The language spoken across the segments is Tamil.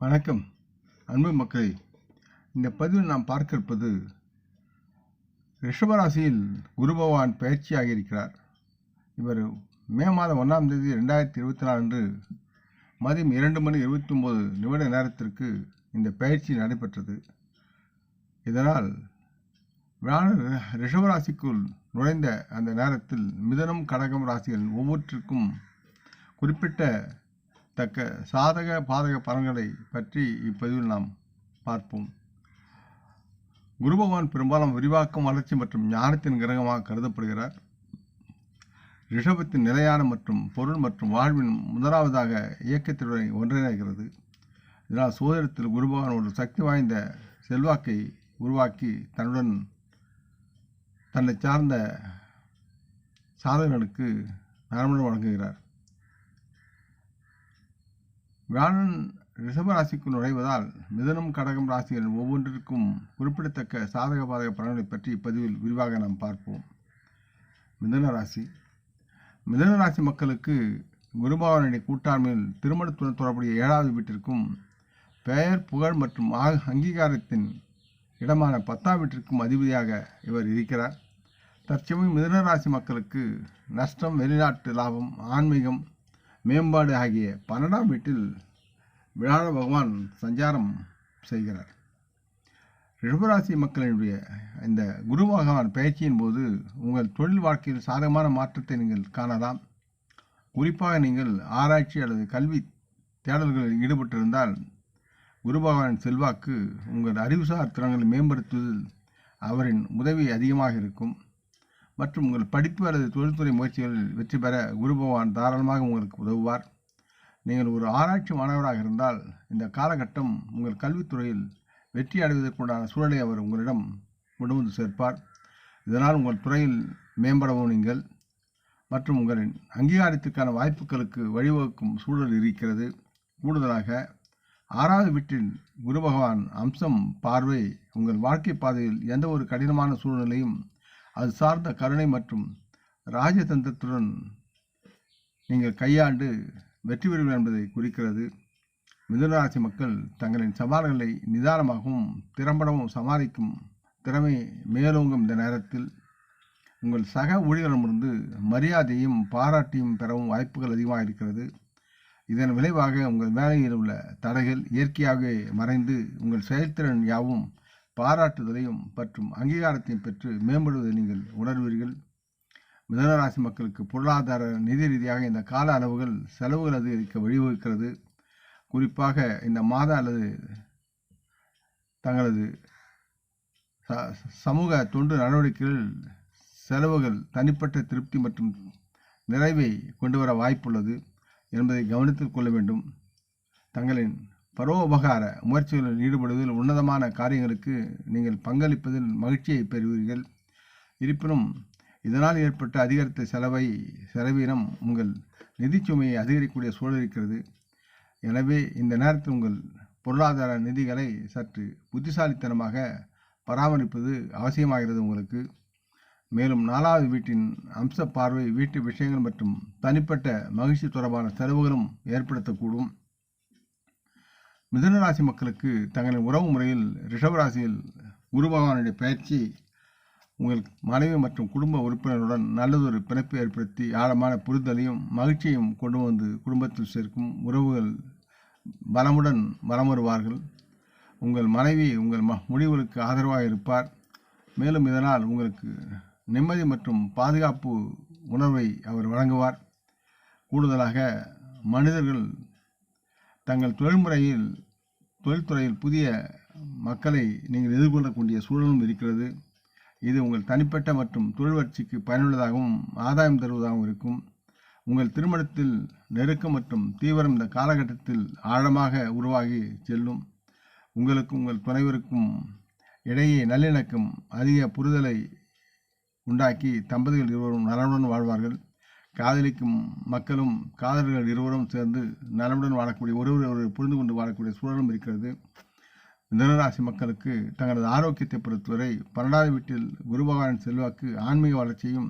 வணக்கம் அன்பு மக்களே. இந்த பதிவில் நாம் பார்க்க இருப்பது ரிஷபராசியில் குரு பகவான் பயிற்சியாக இருக்கிறார் இவர் மே மாதம் ஒன்றாம் தேதி ரெண்டாயிரத்தி இருபத்தி நாலு அன்று மதியம் இரண்டு மணி இருபத்தி ஒம்பது நிமிட நேரத்திற்கு இந்த பயிற்சி நடைபெற்றது. இதனால் வியாழன் ரிஷபராசிக்குள் நுழைந்த அந்த நேரத்தில் மிதனம் கடகம் ராசிகள் ஒவ்வொன்றிற்கும் குறிப்பிட்ட தக்க சாதக பாதக பலன்களை பற்றி இப்பதிவில் நாம் பார்ப்போம். குரு பகவான் பெரும்பாலும் விரிவாக்கம் வளர்ச்சி மற்றும் ஞானத்தின் கிரகமாக கருதப்படுகிறார். ரிஷபத்தின் நிலையான மற்றும் பொருள் மற்றும் வாழ்வின் முதலாவதாக இயக்கத்துடன் ஒன்றிணைகிறது. இதனால் சோதனத்தில் குரு பகவான் ஒரு சக்தி வாய்ந்த செல்வாக்கை உருவாக்கி தன்னுடன் தன்னை சார்ந்த சாதகர்களுக்கு நலமுடன் வழங்குகிறார். வியாழன் ரிஷப ராசிக்குள் நுழைவதால் மிதனம் கடகம் ராசிகள் ஒவ்வொன்றிற்கும் குறிப்பிடத்தக்க சாதக பாதக பலன்களை பற்றி இப்பதிவில் விரிவாக நாம் பார்ப்போம். மிதன ராசி. மிதன ராசி மக்களுக்கு குருபாவனுடைய கூட்டாண்மையில் திருமணத்துடன் தொடர்புடைய ஏழாவது வீட்டிற்கும் பெயர் புகழ் மற்றும் அங்கீகாரத்தின் இடமான பத்தாம் வீட்டிற்கும் அதிபதியாக இவர் இருக்கிறார். தற்சமயம் மிதன ராசி மக்களுக்கு நஷ்டம் வெளிநாட்டு லாபம் ஆன்மீகம் மேம்பாடு ஆகிய பன்னெண்டாம் வீட்டில் வியாழ பகவான் சஞ்சாரம் செய்கிறார். ரிஷபராசி மக்களினுடைய இந்த குரு பகவான் பயிற்சியின் போது உங்கள் தொழில் வாழ்க்கையில் சாதகமான மாற்றத்தை நீங்கள் காணலாம். குறிப்பாக நீங்கள் ஆராய்ச்சி அல்லது கல்வி தேடல்களில் ஈடுபட்டிருந்தால் குரு பகவானின் செல்வாக்கு உங்கள் அறிவுசார் திறன்களை மேம்படுத்துவதில் அவரின் உதவி அதிகமாக இருக்கும். மற்றும் உங்கள் படிப்பு அல்லது தொழில்துறை முயற்சிகளில் வெற்றி பெற குரு பகவான் தாராளமாக உங்களுக்கு உதவுவார். நீங்கள் ஒரு ஆராய்ச்சி மாணவராக இருந்தால் இந்த காலகட்டம் உங்கள் கல்வித்துறையில் வெற்றி அடைவதற்குண்டான சூழலை அவர் உங்களிடம் கொண்டு வந்து சேர்ப்பார். இதனால் உங்கள் துறையில் மேம்படவும் நீங்கள் மற்றும் உங்களின் அங்கீகாரத்திற்கான வாய்ப்புகளுக்கு வழிவகுக்கும் சூழல் இருக்கிறது. கூடுதலாக ஆறாவது வீட்டில் குரு பகவான் அம்சம் பார்வை உங்கள் வாழ்க்கை பாதையில் எந்த ஒரு கடினமான சூழ்நிலையும் அது சார்ந்த கருணை மற்றும் ராஜதந்திரத்துடன் நீங்கள் கையாண்டு வெற்றி பெறுவீர்கள் என்பதை குறிக்கிறது. மிதுனராசி மக்கள் தங்களின் சவால்களை நிதானமாகவும் திறம்படவும் சமாளிக்கும் திறமை மேலோங்கும் இந்த நேரத்தில் உங்கள் சக ஊழியரிடமிருந்து மரியாதையும் பாராட்டியும் பெறவும் வாய்ப்புகள் அதிகமாக இருக்கிறது. இதன் விளைவாக உங்கள் வேலையில் உள்ள தடைகள் இயற்கையாகவே மறைந்து உங்கள் செயல்திறன் யாவும் பாராட்டுதலையும் மற்றும் அங்கீகாரத்தையும் பெற்று மேம்படுவதை நீங்கள் உணர்வீர்கள். மிதனராசி மக்களுக்கு பொருளாதார நிதி ரீதியாக இந்த கால அளவுகள் செலவுகள் அதிகரிக்க வழிவகுக்கிறது. குறிப்பாக இந்த மாத அல்லது தங்களது ச- சமூக தொண்டு நடவடிக்கைகள் செலவுகள் தனிப்பட்ட திருப்தி மற்றும் நிறைவை கொண்டு வர வாய்ப்புள்ளது என்பதை கவனத்தில் கொள்ள வேண்டும். தங்களின் பரோபகார முயற்சிகளில் ஈடுபடுவதில் உன்னதமான காரியங்களுக்கு நீங்கள் பங்களிப்பதில் மகிழ்ச்சியை பெறுவீர்கள். இருப்பினும் இதனால் ஏற்பட்ட அதிகரித்த செலவை செலவினம் உங்கள் நிதிச் சுமையை அதிகரிக்கக்கூடிய சூழல் இருக்கிறது. எனவே இந்த நேரத்தில் உங்கள் பொருளாதார நிதிகளை சற்று புத்திசாலித்தனமாக பராமரிப்பது அவசியமாகிறது உங்களுக்கு. மேலும் நாலாவது வீட்டின் அம்ச பார்வை வீட்டு விஷயங்கள் மற்றும் தனிப்பட்ட மகிழ்ச்சி தொடர்பான செலவுகளும் ஏற்படுத்தக்கூடும். மிதுனராசி மக்களுக்கு தங்களின் உறவு முறையில் ரிஷபராசியில் குரு பகவானுடைய பயிற்சி உங்கள் மனைவி மற்றும் குடும்ப உறுப்பினருடன் நல்லதொரு பிணைப்பை ஏற்படுத்தி ஆழமான புரிதலையும் மகிழ்ச்சியையும் கொண்டு வந்து குடும்பத்தில் சேர்க்கும் உறவுகள் பலமுடன் வலம் வருவார்கள். உங்கள் மனைவி உங்கள் ம முடிவுகளுக்கு ஆதரவாக இருப்பார். மேலும் இதனால் உங்களுக்கு நிம்மதி மற்றும் பாதுகாப்பு உணர்வை அவர் வழங்குவார். கூடுதலாக மனிதர்கள் தங்கள் தொழில்முறையில் தொழில்துறையில் புதிய மக்களை நீங்கள் எதிர்கொள்ளக்கூடிய சூழலும் இருக்கிறது. இது உங்கள் தனிப்பட்ட மற்றும் தொழில் வளர்ச்சிக்கு பயனுள்ளதாகவும் ஆதாயம் தருவதாகவும் இருக்கும். உங்கள் திருமணத்தில் நெருக்கம் மற்றும் தீவிரம் இந்த காலகட்டத்தில் ஆழமாக உருவாகி செல்லும். உங்களுக்கும் உங்கள் துணைவருக்கும் இடையே நல்லிணக்கம் அதிக புரிதலை உண்டாக்கி தம்பதிகள் இருவரும் நலனுடன் வாழ்வார்கள். காதலிக்கும் மக்களும் காதலர்கள் இருவரும் சேர்ந்து நலமுடன் வாழக்கூடிய ஒருவர் ஒருவர் புரிந்து கொண்டு வாழக்கூடிய சூழலும் இருக்கிறது. மிதனராசி மக்களுக்கு தங்களது ஆரோக்கியத்தை பொறுத்தவரை பன்னெண்டாவது வீட்டில் குரு பகவானின் செல்வாக்கு ஆன்மீக வளர்ச்சியும்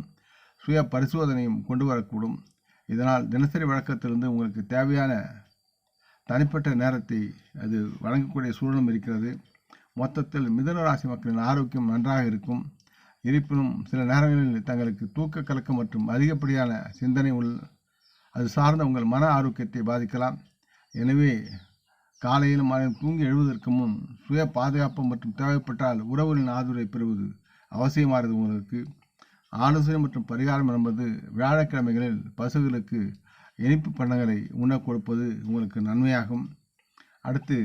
சுய பரிசோதனையும் கொண்டு வரக்கூடும். இதனால் தினசரி வழக்கத்திலிருந்து உங்களுக்கு தேவையான தனிப்பட்ட நேரத்தை அது வழங்கக்கூடிய சூழலும் இருக்கிறது. மொத்தத்தில் மிதனராசி மக்களின் ஆரோக்கியம் நன்றாக இருக்கும். இருப்பினும் சில நேரங்களில் தங்களுக்கு தூக்க கலக்கம் மற்றும் அதிகப்படியான சிந்தனை உள் அது சார்ந்த உங்கள் மன ஆரோக்கியத்தை பாதிக்கலாம். எனவே காலையிலும் மாலையும் தூங்கி எழுவதற்கு முன் சுய பாதுகாப்பு மற்றும் தேவைப்பட்டால் உறவுகளின் ஆதரவை பெறுவது அவசியமானது உங்களுக்கு. ஆலோசனை மற்றும் பரிகாரம் என்பது வியாழக்கிழமைகளில் பசுகளுக்கு இனிப்பு பண்டங்களை உண்ண கொடுப்பது உங்களுக்கு நன்மையாகும். அடுத்து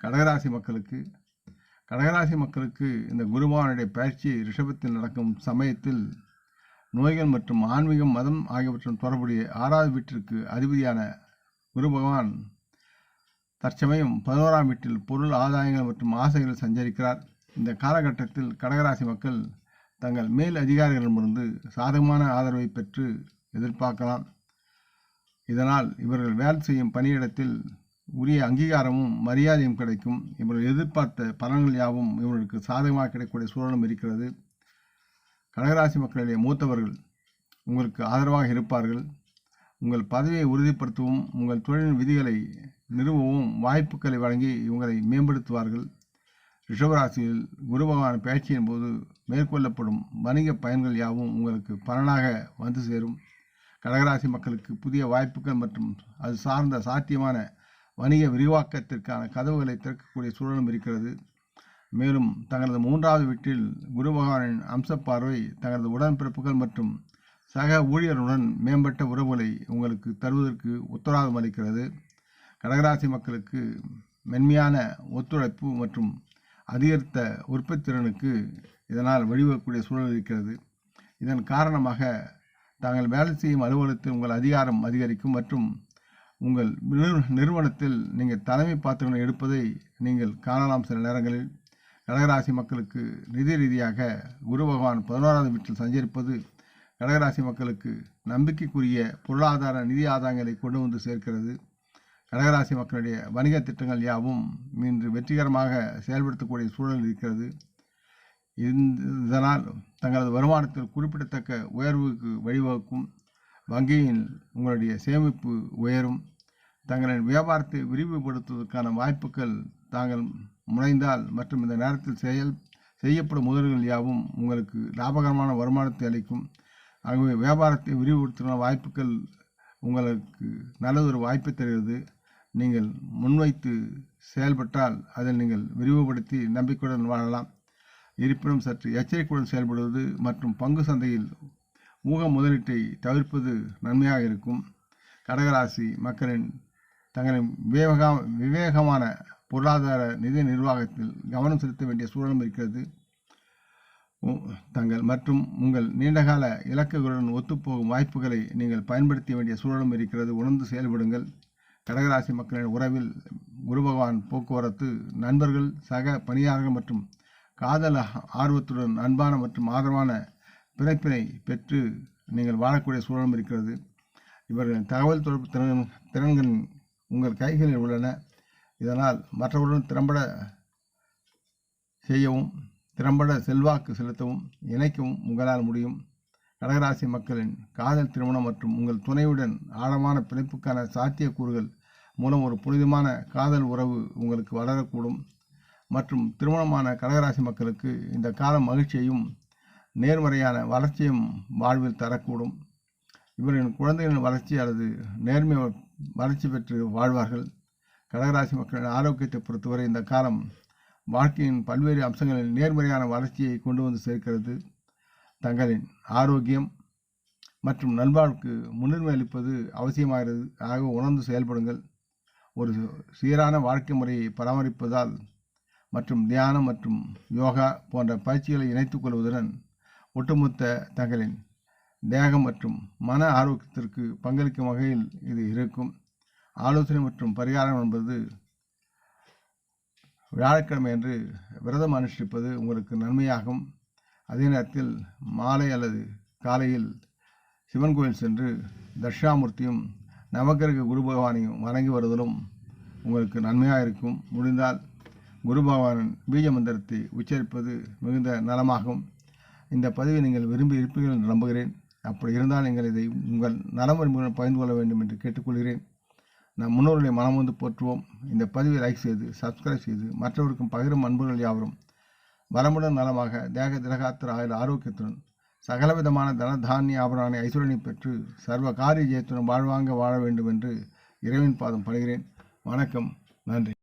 கடகராசி மக்களுக்கு கடகராசி மக்களுக்கு இந்த குருவானுடைய பயிற்சி ரிஷபத்தில் நடக்கும் சமயத்தில் நோய்கள் மற்றும் ஆன்மீகம் மதம் ஆகியவற்றுடன் தொடர்புடைய ஆறாவது வீட்டிற்கு அதிபதியான குரு பகவான் தற்சமயம் பதினோராம் வீட்டில் பொருள் ஆதாயங்கள் மற்றும் ஆசைகள் சஞ்சரிக்கிறார். இந்த காலகட்டத்தில் கடகராசி மக்கள் தங்கள் மேல் அதிகாரிகளிடமிருந்து சாதகமான ஆதரவை பெற்று எதிர்பார்க்கலாம். இதனால் இவர்கள் வேலை செய்யும் பணியிடத்தில் உரிய அங்கீகாரமும் மரியாதையும் கிடைக்கும். இவர்கள் எதிர்பார்த்த பலன்கள் யாவும் இவர்களுக்கு சாதகமாக கிடைக்கக்கூடிய சூழலும் இருக்கிறது. கடகராசி மக்களுடைய மூத்தவர்கள் உங்களுக்கு ஆதரவாக இருப்பார்கள். உங்கள் பதவியை உறுதிப்படுத்தவும் உங்கள் தொழிலின் விதிகளை நிறுவவும் வாய்ப்புகளை வழங்கி இவங்களை மேம்படுத்துவார்கள். ரிஷபராசியில் குரு பகவான் பயிற்சியின் போது மேற்கொள்ளப்படும் வணிக பயன்கள் யாவும் உங்களுக்கு பலனாக வந்து சேரும். கடகராசி மக்களுக்கு புதிய வாய்ப்புகள் மற்றும் அது சார்ந்த சாத்தியமான வணிக விரிவாக்கத்திற்கான கதவுகளை திறக்கக்கூடிய சூழலும் இருக்கிறது. மேலும் தங்களது மூன்றாவது வீட்டில் குரு பகவானின் அம்ச பார்வை தங்களது உடன்பிறப்புகள் மற்றும் சக ஊழியருடன் மேம்பட்ட உறவுகளை உங்களுக்கு தருவதற்கு உத்தரவாதம் அளிக்கிறது. கடகராசி மக்களுக்கு மென்மையான ஒத்துழைப்பு மற்றும் அதிகரித்த உற்பத்தி திறனுக்கு இதனால் வழிவகக்கூடிய சூழல் இருக்கிறது. இதன் காரணமாக தாங்கள் வேலை செய்யும் அலுவலகத்தில் உங்கள் அதிகாரம் அதிகரிக்கும் மற்றும் உங்கள் நிறுவனத்தில் நீங்கள் தலைமை பாத்திரங்களை எடுப்பதை நீங்கள் காணலாம் சில நேரங்களில். கடகராசி மக்களுக்கு நிதி ரீதியாக குரு பகவான் பதினோராவது வீட்டில் சஞ்சரிப்பது கடகராசி மக்களுக்கு நம்பிக்கைக்குரிய பொருளாதார நிதி ஆதாயங்களை கொண்டு வந்து சேர்க்கிறது. கடகராசி மக்களுடைய வணிக திட்டங்கள் யாவும் இன்று வெற்றிகரமாக செயல்படுத்தக்கூடிய சூழல் இருக்கிறது. இந்த- இதனால் தங்களது வருமானத்தில் குறிப்பிடத்தக்க உயர்வுக்கு வழிவகுக்கும். வங்கியில் உங்களுடைய சேமிப்பு உயரும். தங்களின் வியாபாரத்தை விரிவுபடுத்துவதற்கான வாய்ப்புகள் தாங்கள் முனைந்தால் மற்றும் இந்த நேரத்தில் செயல் செய்யப்படும் முதல்கள் யாவும் உங்களுக்கு லாபகரமான வருமானத்தை அளிக்கும். ஆகவே வியாபாரத்தை விரிவுபடுத்துகிற வாய்ப்புகள் உங்களுக்கு நல்லதொரு வாய்ப்பை தருகிறது. நீங்கள் முன்வைத்து செயல்பட்டால் அதில் நீங்கள் விரிவுபடுத்தி நம்பிக்கையுடன் வாழலாம். இருப்பினும் சற்று எச்சரிக்கையுடன் செயல்படுவது மற்றும் பங்கு சந்தையில் ஊக முதலீட்டை தவிர்ப்பது நன்மையாக இருக்கும். கடகராசி மக்களின் தங்களின் விவேகா விவேகமான பொருளாதார நிதி நிர்வாகத்தில் கவனம் செலுத்த வேண்டிய சூழலும் இருக்கிறது. தங்கள் மற்றும் உங்கள் நீண்டகால இலக்குகளுடன் ஒத்துப்போகும் வாய்ப்புகளை நீங்கள் பயன்படுத்த வேண்டிய சூழலும் இருக்கிறது. உணர்ந்து செயல்படுங்கள். கடகராசி மக்களின் உறவில் குரு பகவான் போக்குவரத்து நண்பர்கள் சக பணியாளர்கள் மற்றும் காதல் ஆர்வத்துடன் அன்பான மற்றும் ஆதரவான பிணைப்பினை பெற்று நீங்கள் வாழக்கூடிய சூழலும் இருக்கிறது. இவர்களின் தகவல் தொடர்பு திறன் திறன்கள் உங்கள் கைகளில் உள்ளன. இதனால் மற்றவர்களுடன் திறம்பட செய்யவும் திறம்பட செல்வாக்கு செலுத்தவும் இணைக்கவும் உங்களால் முடியும். கடகராசி மக்களின் காதல் திருமணம் மற்றும் உங்கள் துணையுடன் ஆழமான பிணைப்புக்கான சாத்தியக்கூறுகள் மூலம் ஒரு புனிதமான காதல் உறவு உங்களுக்கு வளரக்கூடும். மற்றும் திருமணமான கடகராசி மக்களுக்கு இந்த காலம் மகிழ்ச்சியையும் நேர்மறையான வளர்ச்சியும் வாழ்வில் தரக்கூடும். இவர்களின் குழந்தைகளின் வளர்ச்சி அல்லது நேர்மை வளர்ச்சி பெற்று வாழ்வார்கள். கடகராசி மக்களின் ஆரோக்கியத்தை பொறுத்தவரை இந்த காலம் வாழ்க்கையின் பல்வேறு அம்சங்களில் நேர்மறையான வளர்ச்சியை கொண்டு வந்து சேர்க்கிறது. தங்களின் ஆரோக்கியம் மற்றும் நல்வாழ்வுக்கு முன்னுரிமை அளிப்பது அவசியமாகிறது. ஆக உணர்ந்து செயல்படுங்கள். ஒரு சீரான வாழ்க்கை முறையை பராமரிப்பதால் மற்றும் தியானம் மற்றும் யோகா போன்ற பயிற்சிகளை இணைத்துக் கொள்வதுடன் ஒட்டுமொத்த தகலின் தேகம் மற்றும் மன ஆரோக்கியத்திற்கு பங்களிக்கும் வகையில் இது இருக்கும். ஆலோசனை மற்றும் பரிகாரம் என்பது வியாழக்கிழமை அன்று விரதம் அனுஷ்டிப்பது உங்களுக்கு நன்மையாகும். அதே நேரத்தில் மாலை அல்லது காலையில் சிவன் கோயில் சென்று தட்சிணாமூர்த்தியும் நவக்கிரக குரு பகவானையும் வணங்கி வருதலும் உங்களுக்கு நன்மையாக இருக்கும். முடிந்தால் குரு பகவானின் பீஜ மந்திரத்தை உச்சரிப்பது மிகுந்த நலமாகும். இந்த பதிவை நீங்கள் விரும்பி இருப்பீர்கள் என்று நம்புகிறேன். அப்படி இருந்தால் நீங்கள் இதை உங்கள் நலமுறை பகிர்ந்து கொள்ள வேண்டும் என்று கேட்டுக்கொள்கிறேன். நம் முன்னோர்களை மனம் வந்து போற்றுவோம். இந்த பதிவை லைக் செய்து சப்ஸ்கிரைப் செய்து மற்றவருக்கும் பகிரும் அன்புகள் யாவரும். வளமுடன் நலமாக தேக திரகாத்திர ஆயுள் ஆரோக்கியத்துடன் சகலவிதமான தன தானிய ஆபரண ஐஸ்வரனை பெற்று சர்வ காரிய ஜெயத்துடன் வாழ்வாங்க வாழ வேண்டும் என்று இறைவன் பாதம் படுகிறேன். வணக்கம். நன்றி.